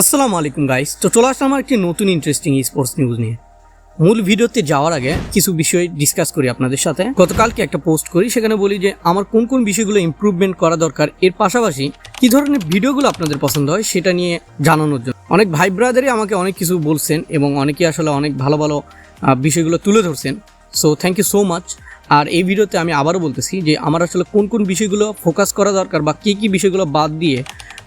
আসসালামু আলাইকুম গাইস তো চলে আসলাম আমার একটি নতুন ইন্টারেস্টিং স্পোর্টস নিউজ নিয়ে। মূল ভিডিওতে যাওয়ার আগে কিছু বিষয় ডিসকাস করি আপনাদের সাথে। গতকালকে একটা পোস্ট করি, সেখানে বলি যে আমার কোন কোন বিষয়গুলো ইমপ্রুভমেন্ট করা দরকার, এর পাশাপাশি কি ধরনের ভিডিওগুলো আপনাদের পছন্দ হয় সেটা নিয়ে জানানোর জন্য। অনেক ভাই ব্রাদারই আমাকে অনেক কিছু বলছেন এবং অনেকে আসলে অনেক ভালো ভালো বিষয়গুলো তুলে ধরছেন। So thank you so much আর এই ভিডিওতে আমি আবারও বলতেছি যে আমার আসলে কোন কোন বিষয়গুলো ফোকাস করা দরকার বা কী কী বিষয়গুলো বাদ দিয়ে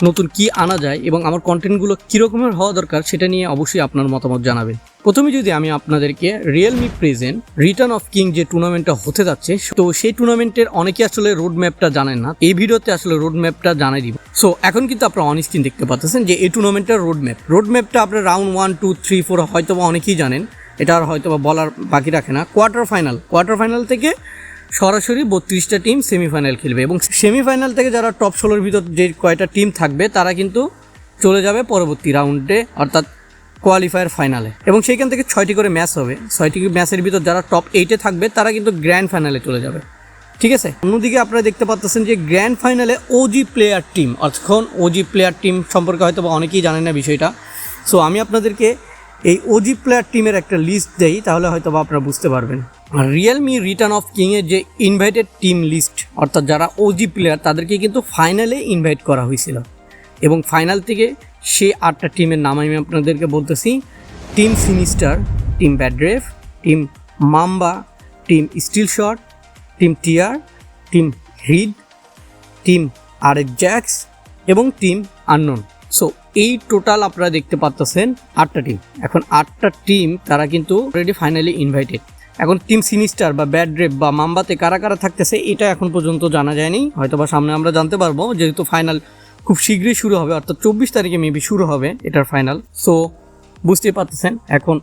নতুন কি আনা যায় এবং আমার কন্টেন্টগুলো কীরকমের হওয়া দরকার সেটা নিয়ে অবশ্যই আপনার মতামত জানাবেন। প্রথমে যদি আমি আপনাদেরকে Realme present return of king যে টুর্নামেন্টটা হতে যাচ্ছে, তো সেই টুর্নামেন্টের অনেকে আসলে রোড ম্যাপটা জানেন না। এই ভিডিওতে আসলে রোড ম্যাপটা জানাই দিব। সো এখন কিন্তু আপনারা অন স্ক্রিন দেখতে পাচ্ছেন যে এই টুর্নামেন্টের রোড ম্যাপ রোড ম্যাপটা আপনার round one two three four হয়তো অনেকেই জানেন। এটা আর হয়তো বলার বাকি রাখে না। কোয়ার্টার ফাইনাল কোয়ার্টার ফাইনাল থেকে সরাসরি বত্রিশটা টিম সেমিফাইনাল খেলবে এবং সেমিফাইনাল থেকে যারা টপ ষোলোর ভিতর যে কয়টা টিম থাকবে, তারা কিন্তু চলে যাবে পরবর্তী রাউন্ডে অর্থাৎ কোয়ালিফায়ার ফাইনালে এবং সেইখান থেকে ছয়টি করে ম্যাচ হবে। ছয়টি ম্যাচের ভিতর যারা টপ এইটে থাকবে, তারা কিন্তু গ্র্যান্ড ফাইনালে চলে যাবে। ঠিক আছে? অন্যদিকে আপনারা দেখতে পাচ্ছেন যে গ্র্যান্ড ফাইনালে ওজি প্লেয়ার টিম অর্থাৎ ওজি প্লেয়ার টিম সম্পর্কে হয়তো অনেকেই জানেন না বিষয়টা। সো আমি আপনাদেরকে এই ওজি প্লেয়ার টিমের একটা লিস্ট দেই, তাহলে হয়তো বা আপনারা বুঝতে পারবেন। আর রিয়েলমি রিটার্ন অফ কিংয়ের যে ইনভাইটেড টিম লিস্ট অর্থাৎ যারা ওজি প্লেয়ার তাদেরকে কিন্তু ফাইনালে ইনভাইট করা হয়েছিল। এবং ফাইনাল থেকে সে আটটা টিমের নাম আমি আপনাদেরকে বলতেছি। Team sinister team bad rep team mamba team steel shot team tier team heed team আর জ্যাক্স এবং টিম আননোন সো এই টোটাল আপনারা দেখতে পাচ্ছেন আটটা টিম এখন আটটা টিম তারা কিন্তু অলরেডি ফাইনালি ইনভাইটেড এখন টিম সিনিস্টার বা ব্যাড রেপ বা মাম্বাতে কারা কারা থাকতেছে, এটা এখন পর্যন্ত জানা যায়নি। হয়তো বা সামনে আমরা জানতে পারব, যেহেতু ফাইনাল খুব শীঘ্রই শুরু হবে, অর্থাৎ চব্বিশ তারিখে মেবি শুরু হবে এটার ফাইনাল সো বুঝতেই পারতেছেন, এখন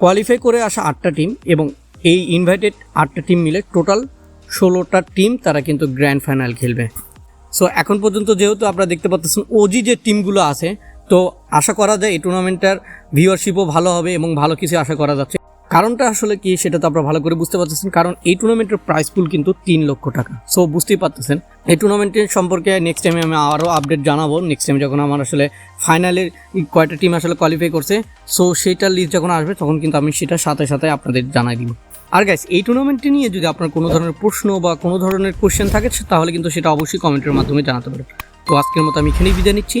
কোয়ালিফাই করে আসা আটটা টিম এবং এই ইনভাইটেড আটটা টিম মিলে টোটাল ষোলোটা টিম তারা কিন্তু গ্র্যান্ড ফাইনাল খেলবে। সো এখন পর্যন্ত যেহেতু আপনারা দেখতে পাচ্ছেন ওজি যে টিমগুলো আছে তো আশা করা যায় এই টুর্নামেন্টটার ভিউয়ারশিপও ভালো হবে এবং ভালো কিছু আশা করা যাচ্ছে। কারণটা আসলে কি সেটা তো আপনারা ভালো করে বুঝতে পারতেছেন, কারণ এই টুর্নামেন্টের প্রাইস পুল কিন্তু তিন লক্ষ টাকা। সো বুঝতেই পারতেছেন। এই টুর্নামেন্টের সম্পর্কে নেক্সট টাইমে আমি আরও আপডেট জানাব। নেক্সট টাইম যখন আমার আসলে ফাইনালের কয়টা টিম আসলে কোয়ালিফাই করছে সো সেইটার লিস্ট যখন আসবে, তখন কিন্তু আমি সেটা সাথে সাথে আপনাদের জানাই দিব। আর গাইস এই টুর্নামেন্টটি নিয়ে যদি আপনার কোনো ধরনের প্রশ্ন বা কোনো ধরনের কোশ্চেন থাকে, তাহলে কিন্তু সেটা অবশ্যই কমেন্টের মাধ্যমে জানাতে পারেন। তো আজকের মতো আমি এখানেই বিদায় নিচ্ছি।